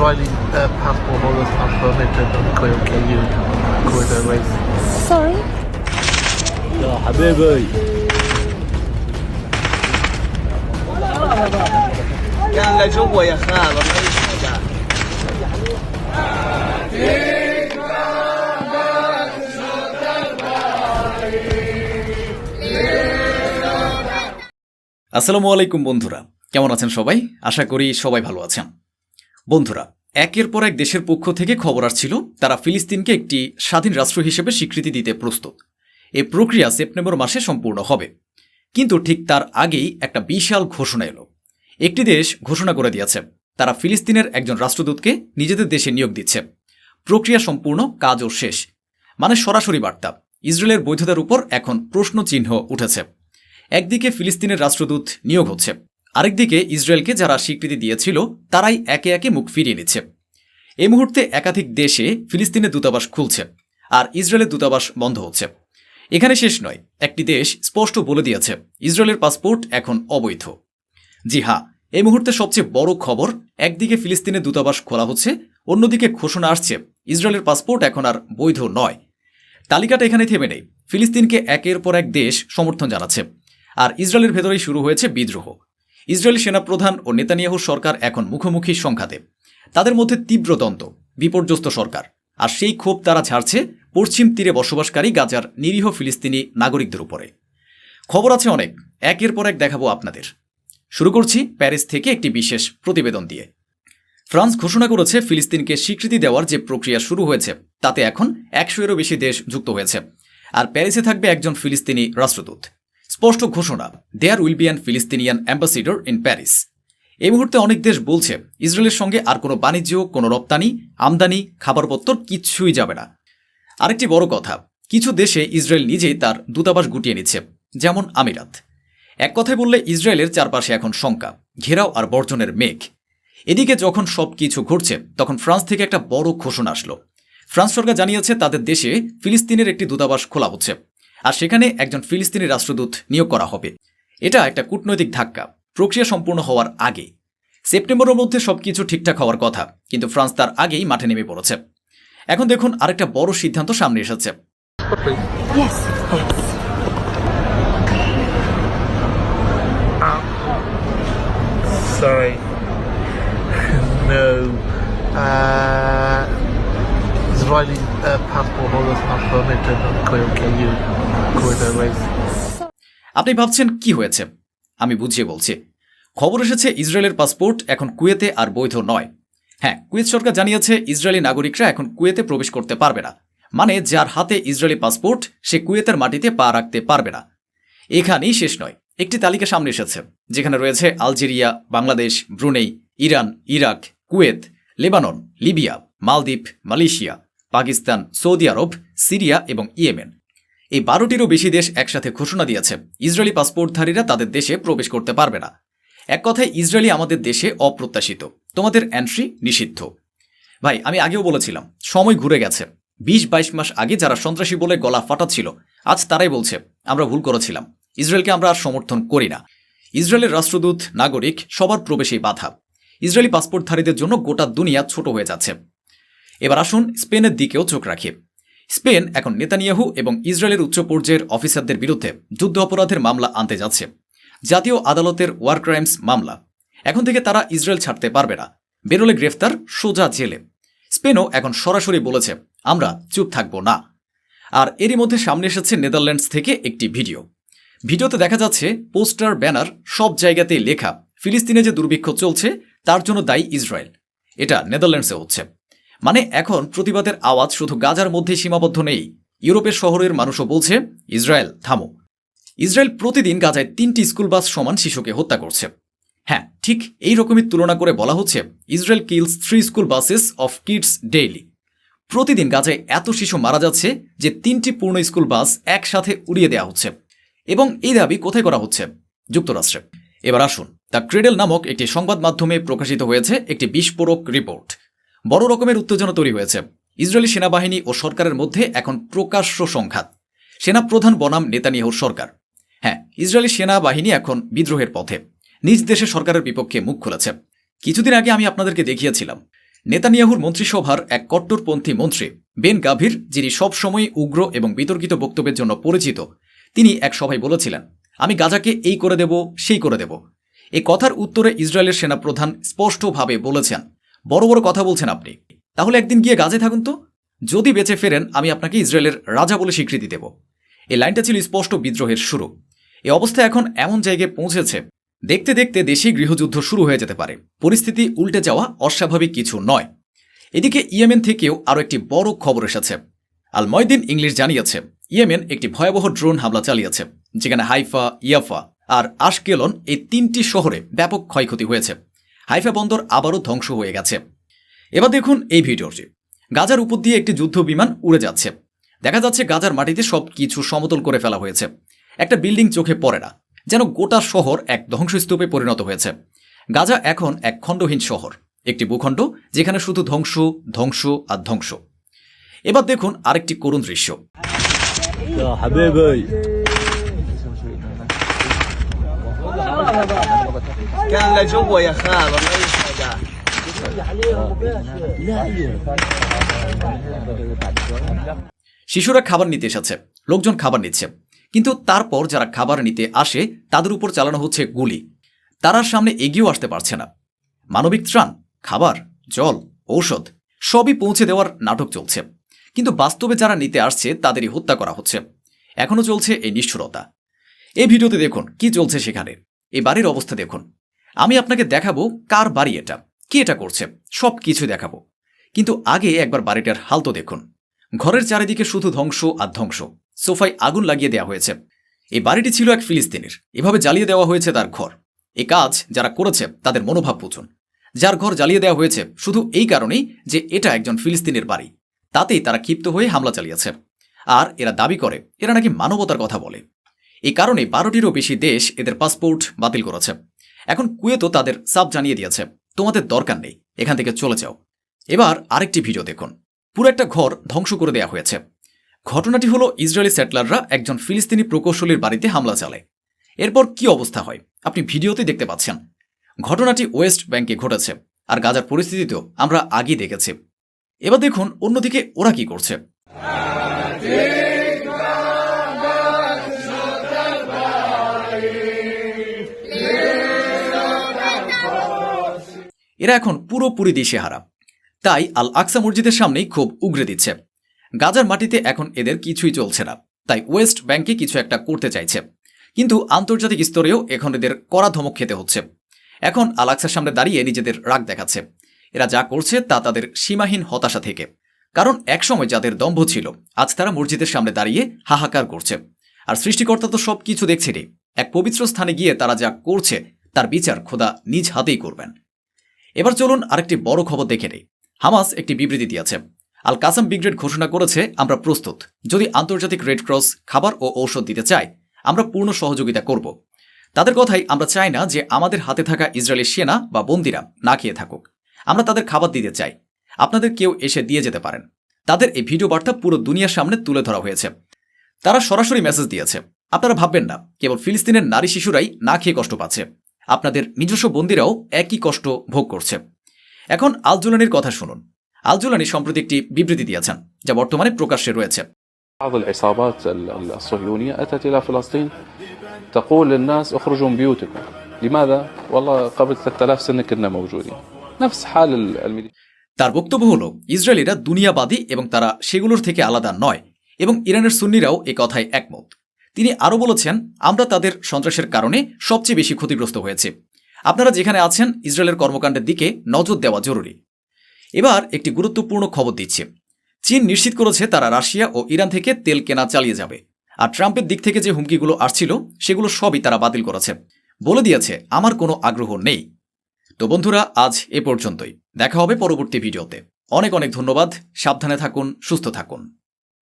Israeli uh, passport holders are permitted on KOKU corridor race. Sorry? يا حبيبي كان لجوا يا خال ما أي حاجة আসসালামু আলাইকুম বন্ধুরা কেমন আছেন সবাই আশা করি সবাই ভালো আছেন বন্ধুরা একের পর এক দেশের পক্ষ থেকে খবর আসছিল, তারা ফিলিস্তিনকে একটি স্বাধীন রাষ্ট্র হিসেবে স্বীকৃতি দিতে প্রস্তুত। এই প্রক্রিয়া সেপ্টেম্বর মাসে সম্পূর্ণ হবে। কিন্তু ঠিক তার আগেই একটা বিশাল ঘোষণা এলো। একটি দেশ ঘোষণা করে দিয়েছে, তারা ফিলিস্তিনের একজন রাষ্ট্রদূতকে নিজেদের দেশে নিয়োগ দিচ্ছে। প্রক্রিয়া সম্পূর্ণ কাজও শেষ। মানে সরাসরি বার্তা। ইসরায়েলের বৈধতার উপর এখন প্রশ্ন চিহ্ন উঠেছে। একদিকে ফিলিস্তিনের রাষ্ট্রদূত নিয়োগ হচ্ছে আরেকদিকে ইসরায়েলকে যারা স্বীকৃতি দিয়েছিল, তারাই একে একে মুখ ফিরিয়ে নিচ্ছে। এই মুহূর্তে একাধিক দেশে ফিলিস্তিনের দূতাবাস খুলছে আর ইসরায়েলের দূতাবাস বন্ধ হচ্ছে। এখানে শেষ নয়, একটি দেশ স্পষ্ট বলে দিয়েছে, ইসরায়েলের পাসপোর্ট এখন অবৈধ। জি হ্যাঁ এই মুহূর্তে সবচেয়ে বড় খবর, একদিকে ফিলিস্তিনের দূতাবাস খোলা হচ্ছে, অন্যদিকে ঘোষণা আসছে, ইসরায়েলের পাসপোর্ট এখন আর বৈধ নয়। তালিকাটা এখানে থেমে নেই, ফিলিস্তিনকে একের পর এক দেশ সমর্থন জানাচ্ছে, আর ইসরায়েলের ভেতরেই শুরু হয়েছে বিদ্রোহ। ইসরায়েলি সেনাপ্রধান ও নেতানিয়াহু সরকার এখন মুখোমুখি সংঘাতে। তাদের মধ্যে তীব্র দ্বন্দ্ব, বিপর্যস্ত সরকার, আর সেই ক্ষোভ তারা ঝাড়ছে পশ্চিম তীরে বসবাসকারী গাজার নিরীহ ফিলিস্তিনি নাগরিকদের উপরে। খবর আছে অনেক, একের পর এক দেখাবো আপনাদের। শুরু করছি প্যারিস থেকে একটি বিশেষ প্রতিবেদন দিয়ে। ফ্রান্স ঘোষণা করেছে ফিলিস্তিনকে স্বীকৃতি দেওয়ার যে প্রক্রিয়া শুরু হয়েছে, তাতে এখন একশো এরও বেশি দেশ যুক্ত হয়েছে, আর প্যারিসে থাকবে একজন ফিলিস্তিনি রাষ্ট্রদূত। স্পষ্ট ঘোষণা there will be an Palestinian ambassador in Paris এই মুহূর্তে অনেক দেশ বলছে, ইসরায়েলের সঙ্গে আর কোনো বাণিজ্য, কোনো রপ্তানি, আমদানি, খাবারপত্তর কিচ্ছুই যাবে না। আরেকটি বড় কথা, কিছু দেশে ইসরায়েল নিজেই তার দূতাবাস গুটিয়ে নিচ্ছে, যেমন আমিরাত। এক কথায় বললে, ইসরায়েলের চারপাশে এখন শঙ্কা, ঘেরাও আর বর্জনের মেঘ। এদিকে যখন সব কিছু ঘটছে, তখন ফ্রান্স থেকে একটা বড় ঘোষণা আসলো। ফ্রান্স সরকার জানিয়েছে, তাদের দেশে ফিলিস্তিনের একটি দূতাবাস খোলা হচ্ছে। আর সেখানে একজন ফিলিস্তিনি রাষ্ট্রদূত নিয়োগ করা হবে এটা একটা কূটনৈতিক ধাক্কা প্রক্রিয়া সম্পূর্ণ হওয়ার আগে সেপ্টেম্বরের মধ্যে সবকিছু ঠিকঠাক হওয়ার কথা কিন্তু ফ্রান্স তার আগেই মাঠে নেমে পড়েছে এখন দেখুন আরেকটা বড় সিদ্ধান্ত সামনে এসেছে. Sorry. no. Uh, Israeli uh, আপনি ভাবছেন কি হয়েছে? আমি বুঝিয়ে বলছি। খবর এসেছে ইসরায়েলের পাসপোর্ট এখন কুয়েতে আর বৈধ নয়। হ্যাঁ কুয়েত সরকার জানিয়েছে ইসরায়েলি নাগরিকরা এখন কুয়েতে প্রবেশ করতে পারবে না। মানে যার হাতে ইসরায়েলি পাসপোর্ট, সে কুয়েতের মাটিতে পা রাখতে পারবে না। এখানেই শেষ নয়। একটি তালিকা সামনে এসেছে, যেখানে রয়েছে Algeria, Bangladesh, Brunei, Iran, Iraq, Kuwait, Lebanon, Libya, Maldives, Malaysia Pakistan, Saudi Arab, Syria এবং ইয়েমেন। এই বারোটিরও বেশি দেশ একসাথে ঘোষণা দিয়েছে, ইসরায়েলি পাসপোর্টধারীরা তাদের দেশে প্রবেশ করতে পারবে না। এক কথায়, ইসরায়েলি আমাদের দেশে অপ্রত্যাশিত, তোমাদের এন্ট্রি নিষিদ্ধ। ভাই, আমি আগেও বলেছিলাম, সময় ঘুরে গেছে। বিশ বাইশ মাস আগে যারা সন্ত্রাসী বলে গলা ফাটাচ্ছিল, আজ তারাই বলছে, আমরা ভুল করেছিলাম। ইসরায়েলকে আমরা আর সমর্থন করি না। ইসরায়েলের রাষ্ট্রদূত, নাগরিক, সবার প্রবেশেই বাধা। ইসরায়েলি পাসপোর্টধারীদের জন্য গোটা দুনিয়া ছোট হয়ে যাচ্ছে। এবার আসুন স্পেনের দিকেও চোখ রাখি। স্পেন এখন নেতানিয়াহু এবং ইসরায়েলের উচ্চ পর্যায়ের অফিসারদের বিরুদ্ধে যুদ্ধ অপরাধের মামলা আনতে যাচ্ছে। জাতীয় আদালতের ওয়ার ক্রাইমস মামলা। এখন থেকে তারা ইসরায়েল ছাড়তে পারবে না। বেরোলে গ্রেফতার, সোজা জেলে। স্পেনও এখন সরাসরি বলেছে, আমরা চুপ থাকব না। আর এরই মধ্যে সামনে এসেছে নেদারল্যান্ডস থেকে একটি ভিডিও। ভিডিওতে দেখা যাচ্ছে, পোস্টার, ব্যানার, সব জায়গাতেই লেখা, ফিলিস্তিনে যে দুর্ভিক্ষ চলছে, তার জন্য দায়ী ইসরায়েল। এটা নেদারল্যান্ডসে হচ্ছে। মানে এখন প্রতিবাদের আওয়াজ শুধু গাজার মধ্যে সীমাবদ্ধ নেই। ইউরোপের শহরের মানুষও বলছে, ইসরায়েল, থামো। ইসরায়েল প্রতিদিন গাজায় তিনটি স্কুল বাস সমান শিশুকে হত্যা করছে। হ্যাঁ ঠিক এই রকমই তুলনা করে বলা হচ্ছে, Israel kills three school buses of kids daily. প্রতিদিন গাজায় এত শিশু মারা যাচ্ছে যে তিনটি পূর্ণ স্কুল বাস একসাথে উড়িয়ে দেওয়া হচ্ছে। এবং এই দাবি কোথায় করা হচ্ছে? যুক্তরাষ্ট্রে। এবার আসুন, দ্য ক্রেডেল নামক একটি সংবাদ মাধ্যমে প্রকাশিত হয়েছে একটি বিস্ফোরক রিপোর্ট। বড় রকমের উত্তেজনা তৈরি হয়েছে। ইসরায়েলি সেনাবাহিনী ও সরকারের মধ্যে এখন প্রকাশ্য সংঘাত। সেনাপ্রধান বনাম নেতানিয়াহুর সরকার। হ্যাঁ ইসরায়েলি সেনাবাহিনী এখন বিদ্রোহের পথে। নিজ দেশে সরকারের বিপক্ষে মুখ খুলেছে। কিছুদিন আগে আমি আপনাদেরকে দেখিয়েছিলাম। নেতানিয়াহুর মন্ত্রিসভার এক কট্টরপন্থী মন্ত্রী, বেন গাভীর, যিনি সবসময় উগ্র এবং বিতর্কিত বক্তব্যের জন্য পরিচিত, তিনি এক সভায় বলেছিলেন, আমি গাজাকে এই করে দেব, সেই করে দেব। এই কথার উত্তরে ইসরায়েলের সেনাপ্রধান স্পষ্টভাবে বলেছেন বড় বড় কথা বলছেন আপনি। তাহলে একদিন গিয়ে গাজে থাকুন তো। যদি বেঁচে ফেরেন, আমি আপনাকে ইসরায়েলের রাজা বলে স্বীকৃতি দেব। এই লাইনটা ছিল স্পষ্ট বিদ্রোহের শুরু। এ অবস্থা এখন এমন জায়গায় পৌঁছেছে, দেখতে দেখতে দেশেই গৃহযুদ্ধ শুরু হয়ে যেতে পারে। পরিস্থিতি উল্টে যাওয়া অস্বাভাবিক কিছু নয়। এদিকে ইয়েমেন থেকেও আরও একটি বড় খবর এসেছে। আল ময়দিন ইংলিশ জানিয়েছে, ইয়েমেন একটি ভয়াবহ ড্রোন হামলা চালিয়েছে, যেখানে হাইফা, ইয়াফা আর আশকেলন এই তিনটি শহরে ব্যাপক ক্ষয়ক্ষতি হয়েছে। হাইফা বন্দর আবারও ধ্বংস হয়ে গেছে। এবার দেখুন এই ভিডিওটি। গাজার উপর দিয়ে একটি যুদ্ধ বিমান উড়ে যাচ্ছে। দেখা যাচ্ছে গাজার মাটিতে সব কিছু সমতল করে ফেলা হয়েছে। একটা বিল্ডিং চোখে পড়ে না, যেন গোটা শহর এক ধ্বংসস্তূপে পরিণত হয়েছে। গাজা এখন এক খণ্ডহীন শহর, একটি ভূখণ্ড যেখানে শুধু ধ্বংস ধ্বংস আর ধ্বংস। এবার দেখুন আরেকটি করুণ দৃশ্য। كان لجوا يا خال والله ايش هذا শিশুরা খাবার নিতে এসেছে লোকজন খাবার নিচ্ছে কিন্তু তারপর যারা খাবার নিতে আসে তাদের উপর চালানো হচ্ছে গুলি তারা সামনে এগিয়েও আসতে পারছে না মানবিক ত্রাণ খাবার জল ঔষধ সবই পৌঁছে দেওয়ার নাটক চলছে কিন্তু বাস্তবে যারা নিতে আসছে তাদেরই হত্যা করা হচ্ছে এখনও চলছে এই নিষ্ঠুরতা এই ভিডিওতে দেখুন কি চলছে সেখানে এই বাড়ির অবস্থা দেখুন। আমি আপনাকে দেখাবো কার বাড়ি এটা, কি এটা করছে, সব কিছু দেখাবো। কিন্তু আগে একবার বাড়িটার হাল তো দেখুন। ঘরের চারিদিকে শুধু ধ্বংস আর ধ্বংস। সোফায় আগুন লাগিয়ে দেওয়া হয়েছে। এই বাড়িটি ছিল এক ফিলিস্তিনের। এভাবে জ্বালিয়ে দেওয়া হয়েছে তার ঘর। এ কাজ যারা করেছে, তাদের মনোভাব বুঝুন। যার ঘর জ্বালিয়ে দেওয়া হয়েছে, শুধু এই কারণেই যে এটা একজন ফিলিস্তিনের বাড়ি। তাতেই তারা ক্ষিপ্ত হয়ে হামলা চালিয়েছে। আর এরা দাবি করে, এরা নাকি মানবতার কথা বলে। এই কারণে বারোটিরও বেশি দেশ এদের পাসপোর্ট বাতিল করেছে। এখন কুয়েতও তাদের সাব জানিয়ে দিয়েছে, তোমাদের দরকার নেই, এখান থেকে চলে যাও। এবার আরেকটি ভিডিও দেখুন। পুরো একটা ঘর ধ্বংস করে দেওয়া হয়েছে। ঘটনাটি হলো ইসরায়েলি সেটলাররা একজন ফিলিস্তিনি প্রকৌশলীর বাড়িতে হামলা চালায়। এরপর কি অবস্থা হয়, আপনি ভিডিওতে দেখতে পাচ্ছেন। ঘটনাটি ওয়েস্ট ব্যাংকে ঘটেছে, আর গাজার পরিস্থিতিতেও আমরা আগেই দেখেছি। এবার দেখুন অন্যদিকে ওরা কি করছে। এরা এখন পুরোপুরি দিশেহারা তাই আল আকসা মসজিদের সামনেই খুব উগরে দিচ্ছে। গাজার মাটিতে এখন এদের কিছুই চলছে না। তাই ওয়েস্ট ব্যাংকে কিছু একটা করতে চাইছে। কিন্তু আন্তর্জাতিক স্তরেও এখন এদের কড়া ধমক খেতে হচ্ছে। এখন আল আকসার সামনে দাঁড়িয়ে নিজেদের রাগ দেখাচ্ছে। এরা যা করছে তা তাদের সীমাহীন হতাশা থেকে। কারণ একসময় যাদের দম্ভ ছিল, আজ তারা মসজিদের সামনে দাঁড়িয়ে হাহাকার করছে। আর সৃষ্টিকর্তা তো সব কিছু দেখছেনই। এক পবিত্র স্থানে গিয়ে তারা যা করছে, তার বিচার খোদা নিজ হাতেই করবেন। এবার চলুন আরেকটি বড় খবর দেখে নেই। হামাস একটি বিবৃতি দিয়েছে। আল কাসাম ব্রিগেড ঘোষণা করেছে, আমরা প্রস্তুত। যদি আন্তর্জাতিক রেড ক্রস খাবার ও ঔষধ দিতে চায়, আমরা পূর্ণ সহযোগিতা করব। তাদের কথাই আমরা চাই না যে আমাদের হাতে থাকা ইসরায়েলি সেনা বা বন্দিরা না খেয়ে থাকুক। আমরা তাদের খাবার দিতে চাই। আপনাদের কেউ এসে দিয়ে যেতে পারেন। তাদের এই ভিডিও বার্তা পুরো দুনিয়ার সামনে তুলে ধরা হয়েছে। তারা সরাসরি মেসেজ দিয়েছে। আপনারা ভাববেন না, কেবল ফিলিস্তিনের নারী শিশুরাই না খেয়ে কষ্ট পাচ্ছে। আপনাদের নিজস্ব বন্দিরাও একই কষ্ট ভোগ করছে এখন আলজুলানির কথা শুনুন আলজুলানি সম্প্রতি একটি বিবৃতি দিয়েছেন যা বর্তমানে প্রকাশ্যে রয়েছে بعض العصابات ال- ال- الصهيونية أتت إلى فلسطين تقول للناس اخرجوا من بيوتكم لماذا؟ والله قبل 3000 سنة كنا موجودين نفس حال ال- الميليشيا তার বক্তব্য হল ইসরায়েলিরা দুনিয়াবাদী এবং তারা সেগুলোর থেকে আলাদা নয় এবং ইরানের সুন্নিরাও এ কথায় একমত তিনি আরও বলেছেন, আমরা তাদের সন্ত্রাসের কারণে সবচেয়ে বেশি ক্ষতিগ্রস্ত হয়েছে। আপনারা যেখানে আছেন, ইসরায়েলের কর্মকাণ্ডের দিকে নজর দেওয়া জরুরি। এবার একটি গুরুত্বপূর্ণ খবর দিচ্ছে। চীন নিশ্চিত করেছে তারা রাশিয়া ও ইরান থেকে তেল কেনা চালিয়ে যাবে। আর ট্রাম্পের দিক থেকে যে হুমকিগুলো আসছিল, সেগুলো সবই তারা বাতিল করেছে। বলে দিয়েছে, আমার কোনো আগ্রহ নেই। তো বন্ধুরা, আজ এ পর্যন্তই। দেখা হবে পরবর্তী ভিডিওতে। অনেক অনেক ধন্যবাদ। সাবধানে থাকুন, সুস্থ থাকুন।